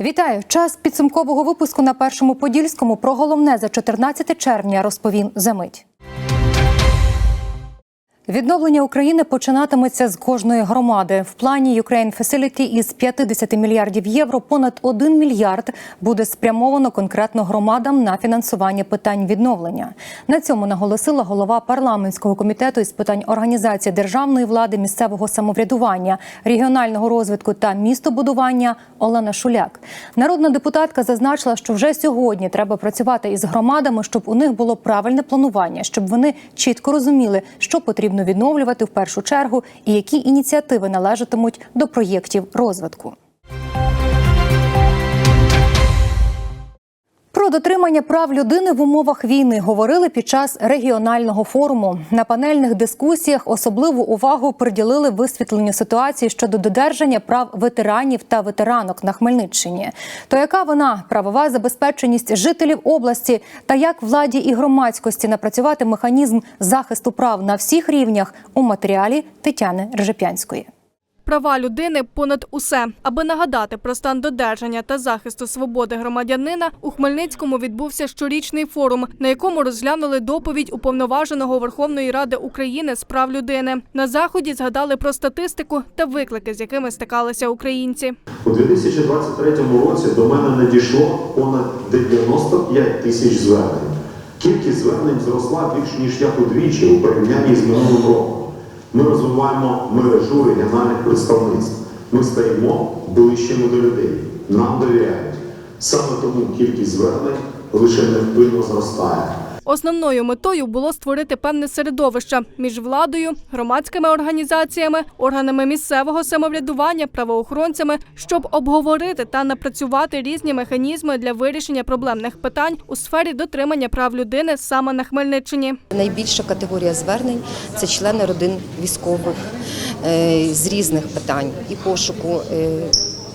Вітаю! Час підсумкового випуску на першому подільському. Про головне за 14 червня розповім за мить. Відновлення України починатиметься з кожної громади. В плані Ukraine Facility із 50 мільярдів євро понад 1 мільярд буде спрямовано конкретно громадам на фінансування питань відновлення. На цьому наголосила голова парламентського комітету із питань організації державної влади, місцевого самоврядування, регіонального розвитку та містобудування Олена Шуляк. Народна депутатка зазначила, що вже сьогодні треба працювати із громадами, щоб у них було правильне планування, щоб вони чітко розуміли, що потрібно відновлювати в першу чергу і які ініціативи належатимуть до проєктів розвитку. Про дотримання прав людини в умовах війни говорили під час регіонального форуму. На панельних дискусіях особливу увагу приділили висвітленню ситуації щодо додержання прав ветеранів та ветеранок на Хмельниччині. То яка вона правова забезпеченість жителів області та як владі і громадськості напрацювати механізм захисту прав на всіх рівнях у матеріалі Тетяни Режепянської. Права людини понад усе. Аби нагадати про стан додержання та захисту свободи громадянина, у Хмельницькому відбувся щорічний форум, на якому розглянули доповідь уповноваженого Верховної Ради України з прав людини. На заході згадали про статистику та виклики, з якими стикалися українці. У 2023 році до мене надійшло понад 95 тисяч звернень. Кількість звернень зросла більш ніж як удвічі у порівнянні з минулим роком. Ми розвиваємо мережу регіональних представництв. Ми стаємо ближчими до людей. Нам довіряють. Саме тому кількість звернень лише невпинно зростає. Основною метою було створити певне середовище між владою, громадськими організаціями, органами місцевого самоврядування, правоохоронцями, щоб обговорити та напрацювати різні механізми для вирішення проблемних питань у сфері дотримання прав людини саме на Хмельниччині. Найбільша категорія звернень це члени родин військових е, з різних питань і пошуку.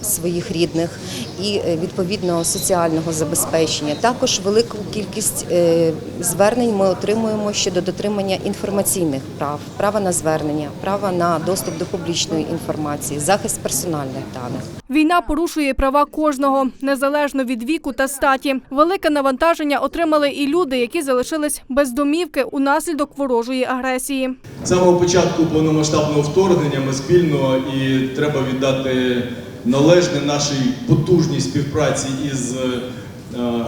Своїх рідних і е, відповідного соціального забезпечення. Також велику кількість е, звернень ми отримуємо щодо дотримання інформаційних прав, права на звернення, права на доступ до публічної інформації, захист персональних даних. Війна порушує права кожного незалежно від віку та статі. Велике навантаження отримали і люди, які залишились без домівки унаслідок ворожої агресії. З самого початку повномасштабного вторгнення ми спільно і треба віддати належне нашій потужній співпраці із е,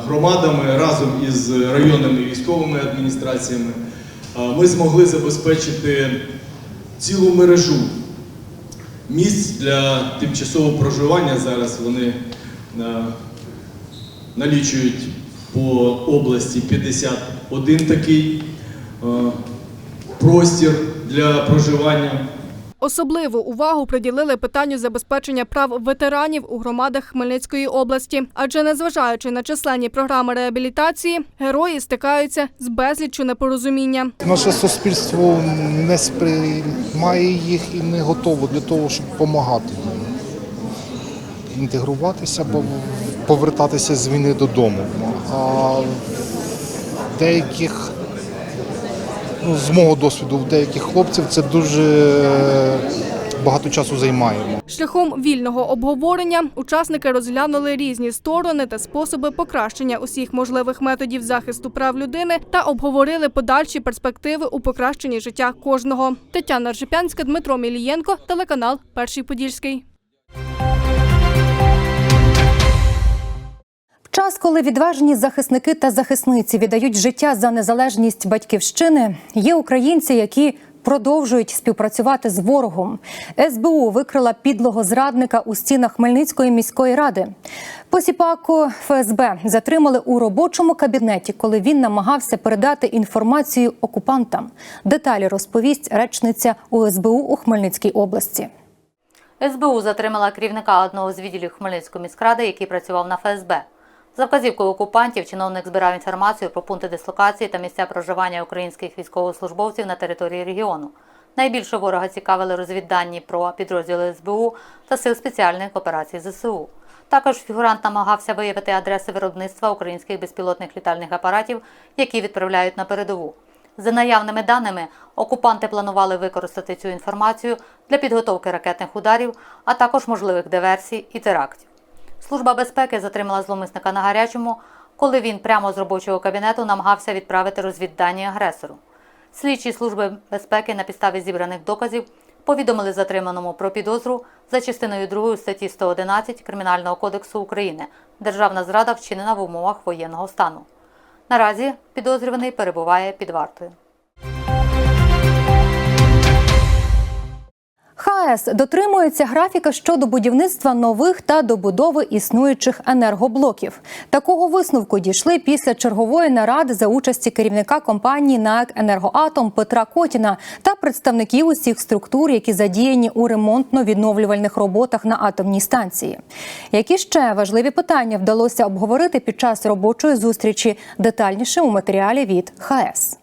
громадами разом із районними військовими адміністраціями. е, Ми змогли забезпечити цілу мережу місць для тимчасового проживання. Зараз вони е, налічують по області 51 такий простір для проживання. Особливу увагу приділили питанню забезпечення прав ветеранів у громадах Хмельницької області, адже незважаючи на численні програми реабілітації, герої стикаються з безліччю непорозуміння. Наше суспільство не сприймає їх і не готово для того, щоб допомагати їм інтегруватися, або повертатися з війни додому. А деяких, ну, з мого досвіду, в деяких хлопців це дуже багато часу займає. Шляхом вільного обговорення учасники розглянули різні сторони та способи покращення усіх можливих методів захисту прав людини та обговорили подальші перспективи у покращенні життя кожного. Тетяна Ржепянська, Дмитро Мілієнко, телеканал Перший Подільський. Час, коли відважні захисники та захисниці віддають життя за незалежність батьківщини, є українці, які продовжують співпрацювати з ворогом. СБУ викрила підлого зрадника у стінах Хмельницької міської ради. Посіпаку ФСБ затримали у робочому кабінеті, коли він намагався передати інформацію окупантам. Деталі розповість речниця УСБУ у Хмельницькій області. СБУ затримала керівника одного з відділів Хмельницької міськради, який працював на ФСБ. За вказівкою окупантів чиновник збирав інформацію про пункти дислокації та місця проживання українських військовослужбовців на території регіону. Найбільше ворога цікавили розвіддані про підрозділи СБУ та сил спеціальних операцій ЗСУ. Також фігурант намагався виявити адреси виробництва українських безпілотних літальних апаратів, які відправляють на передову. За наявними даними, окупанти планували використати цю інформацію для підготовки ракетних ударів, а також можливих диверсій і терактів. Служба безпеки затримала зловмисника на гарячому, коли він прямо з робочого кабінету намагався відправити розвіддані агресору. Слідчі служби безпеки на підставі зібраних доказів повідомили затриманому про підозру за частиною 2 статті 111 Кримінального кодексу України Державна зрада вчинена в умовах воєнного стану. Наразі підозрюваний перебуває під вартою. ХАЕС дотримується графіка щодо будівництва нових та добудови існуючих енергоблоків. Такого висновку дійшли після чергової наради за участі керівника компанії НАЕК «Енергоатом» Петра Котіна та представників усіх структур, які задіяні у ремонтно-відновлювальних роботах на атомній станції. Які ще важливі питання вдалося обговорити під час робочої зустрічі детальніше у матеріалі від ХАЕС.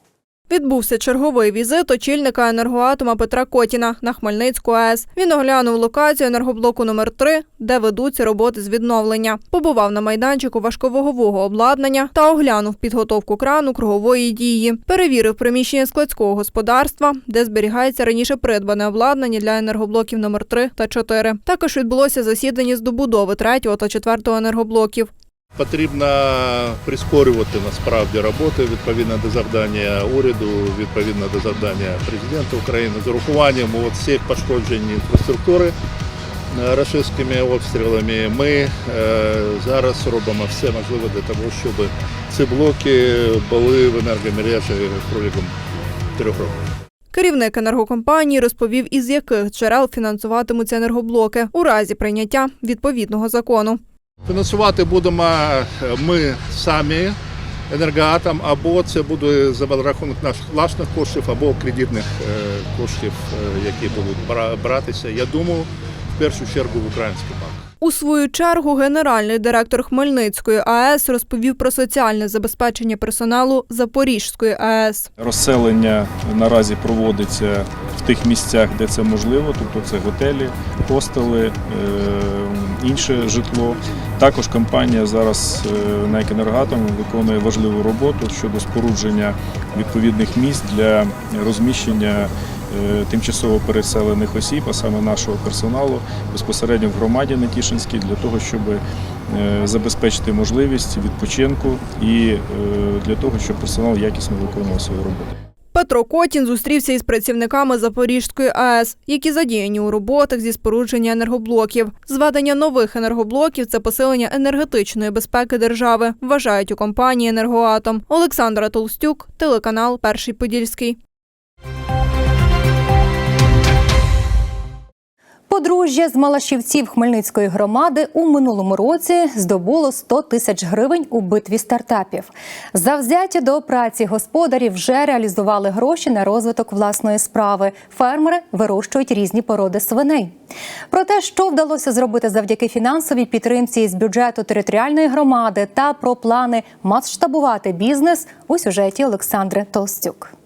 Відбувся черговий візит очільника енергоатома Петра Котіна на Хмельницьку АЕС. Він оглянув локацію енергоблоку номер 3 де ведуться роботи з відновлення. Побував на майданчику важковагового обладнання та оглянув підготовку крану кругової дії. Перевірив приміщення складського господарства, де зберігається раніше придбане обладнання для енергоблоків номер 3 та 4. Також відбулося засідання з добудови 3 та 4 енергоблоків. Потрібно прискорювати насправді роботи відповідно до завдання уряду, відповідно до завдання президента України з урахуванням всіх пошкоджень інфраструктури е, російськими обстрілами. Ми е, зараз робимо все можливе для того, щоб ці блоки були в енергомережі протягом трьох років. Керівник енергокомпанії розповів, із яких джерел фінансуватимуться енергоблоки у разі прийняття відповідного закону. Фінансувати будемо е, ми самі енергоатом, або це буде за рахунок наших власних коштів, або кредитних е, коштів, е, які будуть братися. Я думаю, в першу чергу в український банк. У свою чергу генеральний директор Хмельницької АЕС розповів про соціальне забезпечення персоналу Запорізької АЕС. Розселення наразі проводиться в тих місцях, де це можливо, тобто це готелі, хостели, інше житло. Також компанія зараз е, «НЕК Енергоатом» виконує важливу роботу щодо спорудження відповідних місць для розміщення е, тимчасово переселених осіб, а саме нашого персоналу, безпосередньо в громаді Нетішинській, для того, щоб е, забезпечити можливість відпочинку і для того, щоб персонал якісно виконував свою роботу. Петро Котін зустрівся із працівниками Запорізької АЕС, які задіяні у роботах зі спорудження енергоблоків. Зведення нових енергоблоків це посилення енергетичної безпеки держави, вважають у компанії Енергоатом. Олександра Толстюк, телеканал Перший Подільський. Подружжя з Малашівців Хмельницької громади у минулому році здобуло 100 тисяч гривень у битві стартапів. Завзяті до праці господарі вже реалізували гроші на розвиток власної справи. Фермери вирощують різні породи свиней. Про те, що вдалося зробити завдяки фінансовій підтримці з бюджету територіальної громади та про плани масштабувати бізнес у сюжеті Олександри Толстюк.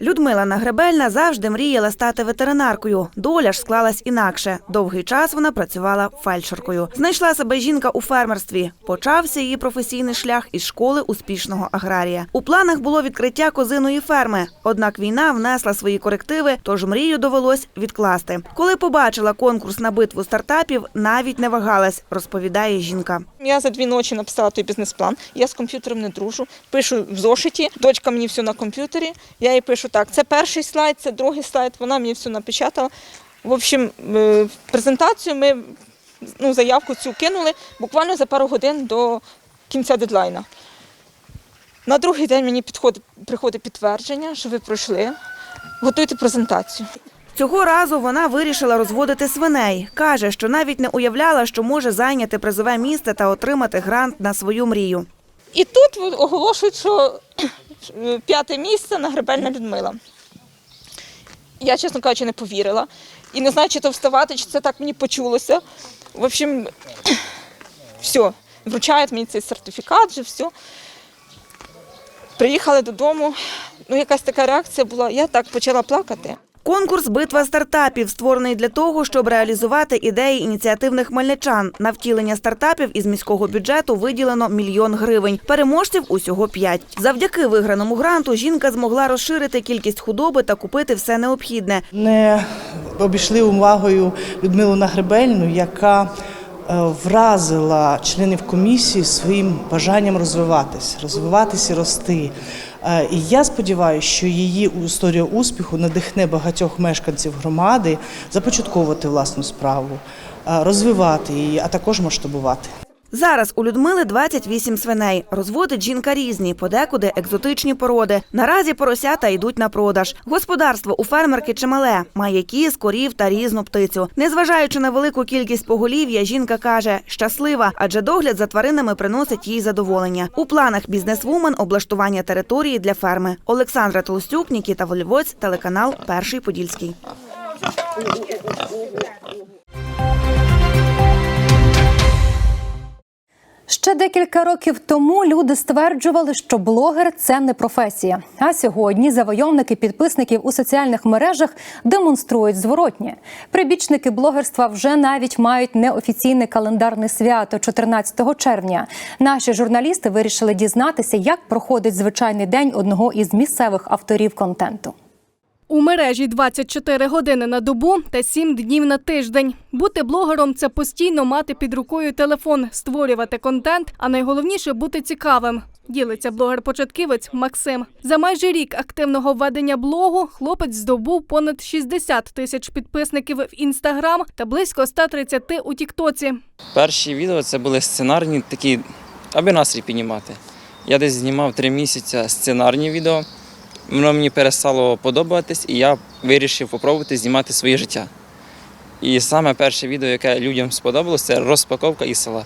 Людмила Нагребельна завжди мріяла стати ветеринаркою. Доля ж склалась інакше. Довгий час вона працювала фельдшеркою. Знайшла себе жінка у фермерстві. Почався її професійний шлях із школи успішного аграрія. У планах було відкриття козиної ферми. Однак війна внесла свої корективи, тож мрію довелось відкласти. Коли побачила конкурс на битву стартапів, навіть не вагалась, розповідає жінка. Я за дві ночі написала той бізнес-план. Я з комп'ютером не дружу. Пишу в зошиті. Дочка мені все на комп'ютері. Я їй пишу так: це перший слайд, це другий слайд. Вона мені все напечатала. В общем, е, презентацію ми ну, заявку цю кинули буквально за пару годин до кінця дедлайна. На другий день мені підходить, приходить підтвердження, що ви пройшли. Готуйте презентацію. Цього разу вона вирішила розводити свиней. Каже, що навіть не уявляла, що може зайняти призове місце та отримати грант на свою мрію. І тут оголошують, що п'яте місце Нагребельна Людмила. Я, чесно кажучи, не повірила. І не знаю, чи то вставати, чи це так мені почулося. В общем, все, вручають мені цей сертифікат, вже все. Приїхали додому. Ну, якась така реакція була. Я так почала плакати. Конкурс Битва стартапів створений для того, щоб реалізувати ідеї ініціативних хмельничан. На втілення стартапів із міського бюджету виділено мільйон гривень. Переможців усього п'ять. Завдяки виграному гранту жінка змогла розширити кількість худоби та купити все необхідне. Не обійшли увагою Людмилу Нагребельну, яка вразила членів комісії своїм бажанням розвиватись, розвиватись і рости. Е, І я сподіваюся, що її історія успіху надихне багатьох мешканців громади започатковувати власну справу, е, розвивати її, а також масштабувати. Зараз у Людмили 28 свиней. Розводить жінка різні, подекуди екзотичні породи. Наразі поросята йдуть на продаж. Господарство у фермерки чимале, має кіз, корів та різну птицю. Незважаючи на велику кількість поголів'я, жінка каже, щаслива, адже догляд за тваринами приносить їй задоволення. У планах бізнесвумен облаштування території для ферми. Олександра Толстюк, Нікіта Волівоць, телеканал Перший Подільський. Ще декілька років тому люди стверджували, що блогер це не професія. А сьогодні завойовники підписників у соціальних мережах демонструють зворотнє. Прибічники блогерства вже навіть мають неофіційне календарне свято 14 червня. Наші журналісти вирішили дізнатися, як проходить звичайний день одного із місцевих авторів контенту. У мережі 24 години на добу та 7 днів на тиждень. Бути блогером це постійно мати під рукою телефон, створювати контент, а найголовніше бути цікавим. Ділиться блогер-початківець Максим. За майже рік активного ведення блогу хлопець здобув понад 60 тисяч підписників в інстаграм та близько 130 у Тіктоці. Перші відео це були сценарні, такі, аби настрій піднімати. Я десь знімав три місяці сценарні відео. Воно мені перестало подобатись, і я вирішив спробувати знімати своє життя. І саме перше відео, яке людям сподобалось, це розпаковка із села.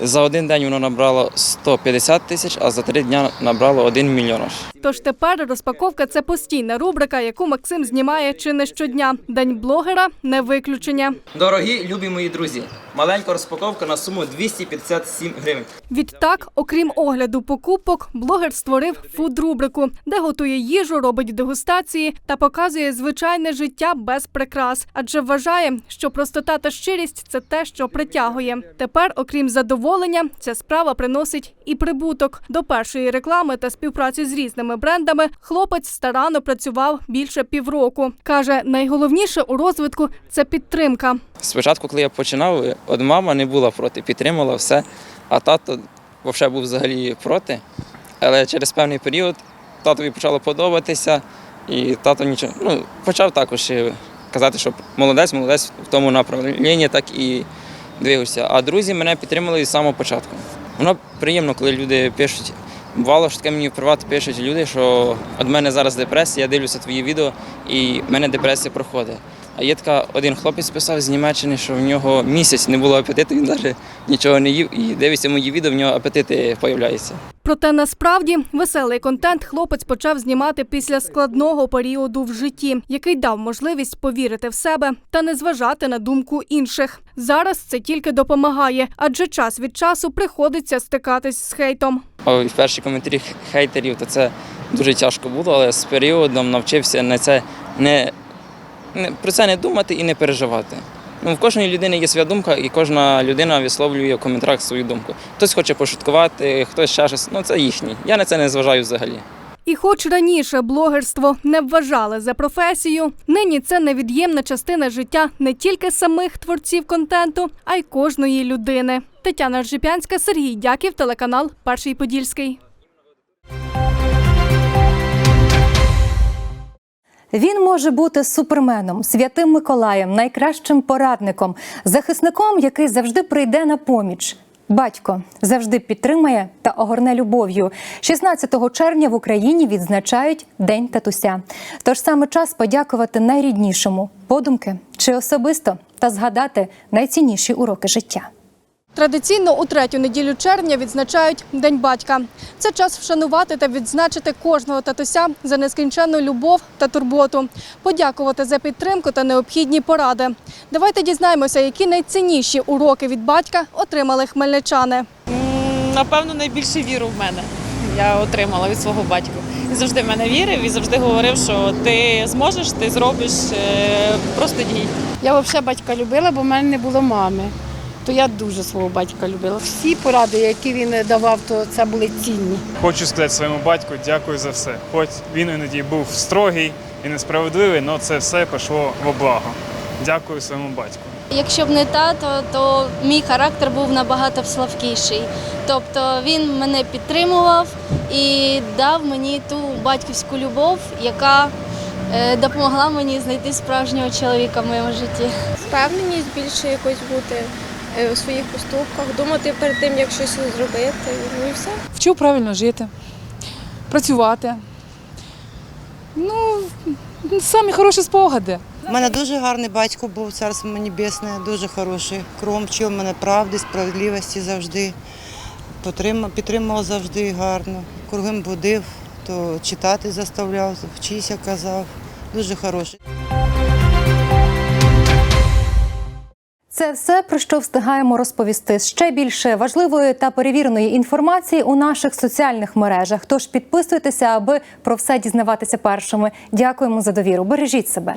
За один день воно набрало 150 тисяч, а за три дні набрало 1 мільйон. Тож тепер розпаковка це постійна рубрика, яку Максим знімає чи не щодня. День блогера не виключення. Дорогі любі мої друзі, маленька розпаковка на суму 257 гривень. Відтак, окрім огляду покупок, блогер створив фуд-рубрику, де готує їжу, робить дегустації та показує звичайне життя без прикрас, адже вважає, що простота та щирість це те, що притягує. Тепер, окрім задоволення, ця справа приносить і прибуток. До першої реклами та співпраці з різними брендами хлопець старанно працював більше півроку. каже, найголовніше у розвитку це підтримка. Спочатку, коли я починав, от мама не була проти, підтримала все, а тато взагалі був взагалі проти. Але через певний період татові почало подобатися, і тато нічого ну, почав також е, казати, що молодець, молодець в тому направлінні, так і двигався. А друзі мене підтримали з самого початку. Воно приємно, коли люди пишуть. Бувало, що таке мені в приват пишуть люди, що від мене зараз депресія, я дивлюся твої відео, і в мене депресія проходить. А є така один хлопець писав з Німеччини, що в нього місяць не було апетиту, він навіть нічого не їв і дивиться мої відео, в нього апетити з'являються. Проте насправді веселий контент хлопець почав знімати після складного періоду в житті, який дав можливість повірити в себе та не зважати на думку інших. Зараз це тільки допомагає, адже час від часу приходиться стикатись з хейтом. В перші коментарі хейтерів, то це дуже тяжко було, але з періодом навчився на це не про це не думати і не переживати. Ну, в кожної людини є своя думка, і кожна людина висловлює в коментарях свою думку. Хтось хоче пошуткувати, хтось ще щось. Ну це їхні. Я на це не зважаю взагалі. І хоч раніше блогерство не вважали за професію, нині це невід'ємна частина життя не тільки самих творців контенту, а й кожної людини. Тетяна Ржипянська, Сергій Дяків, телеканал Перший Подільський. Він може бути суперменом, святим Миколаєм, найкращим порадником, захисником, який завжди прийде на поміч. Батько завжди підтримає та огорне любов'ю. 16 червня в Україні відзначають День татуся. Тож саме час подякувати найріднішому, подумки чи особисто, та згадати найцінніші уроки життя. Традиційно у третю неділю червня відзначають День батька. Це час вшанувати та відзначити кожного татуся за нескінченну любов та турботу, подякувати за підтримку та необхідні поради. Давайте дізнаємося, які найцінніші уроки від батька отримали хмельничани. Напевно, найбільше віру в мене я отримала від свого батька. Він завжди в мене вірив і завжди говорив, що ти зможеш, ти зробиш, е, просто дій. Я взагалі батька любила, бо в мене не було мами. То я дуже свого батька любила. Всі поради, які він давав, то це були цінні. Хочу сказати своєму батьку дякую за все. Хоч він іноді був строгий і несправедливий, але це все пішло во благо. Дякую своєму батьку. Якщо б не тато, то мій характер був набагато слабкіший. Тобто він мене підтримував і дав мені ту батьківську любов, яка е, допомогла мені знайти справжнього чоловіка в моєму житті. Впевненість більше якось бути у своїх поступках, думати перед тим, як щось зробити. Ну і все. Вчив правильно жити, працювати. Ну, самі хороші спогади. У мене дуже гарний батько був, царство мені небесне, дуже хороший. Кром вчив мене правди, справедливості завжди. Підтримав, підтримував завжди гарно. Кругом будив, то читати заставляв, вчися казав. Дуже хороший. Це все про що встигаємо розповісти. Ще більше важливої та перевіреної інформації у наших соціальних мережах. Тож підписуйтеся, аби про все дізнаватися першими. Дякуємо за довіру. Бережіть себе.